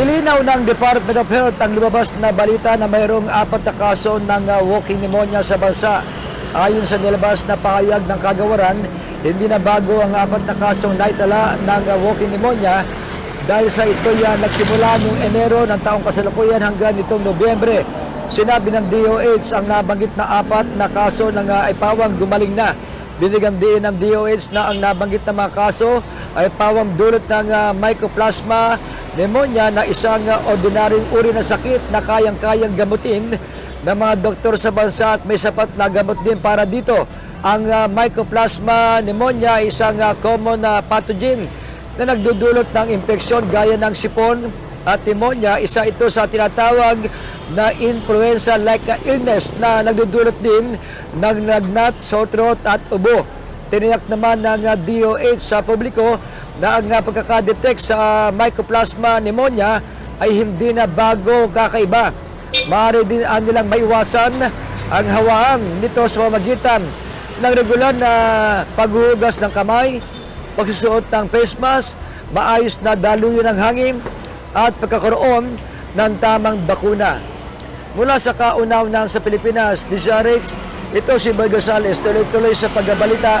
Nilinaw ng Department of Health ang lumabas na balita na mayroong apat na kaso ng uh, walking pneumonia sa bansa. Ayon sa nilabas na pahayag ng kagawaran, hindi na bago ang apat na kasong naitala ng uh, walking pneumonia dahil sa ito yan nagsimula noong Enero ng taong kasalukuyan hanggang nitong Nobyembre. Sinabi ng DOH ang nabanggit na apat na kaso ng uh, ay pawang gumaling na. Binigang diin ng DOH na ang nabanggit na mga kaso ay pawang dulot ng uh, mycoplasma pneumonia na isang uh, ordinaryong uri na sakit na kayang-kayang gamutin ng mga doktor sa bansa at may sapat na gamot din para dito. Ang uh, mycoplasma pneumonia ay isang uh, common na pathogen na nagdudulot ng infeksyon gaya ng sipon at pneumonia. Isa ito sa tinatawag na influenza-like illness na nagdudulot din ng lagnat, sore throat at ubo. Tiniyak naman ng uh, DOH sa publiko na ang pagkakadetect sa mycoplasma pneumonia ay hindi na bago kakaiba. Maaari din nilang maiwasan ang hawaan nito sa pamagitan ng regular na paghuhugas ng kamay, pagsusuot ng face mask, maayos na daluyan ng hangin at pagkakaroon ng tamang bakuna. Mula sa kaunaw sa Pilipinas, DZRX, ito si Boy Gonzales, tuloy-tuloy sa pagbabalita,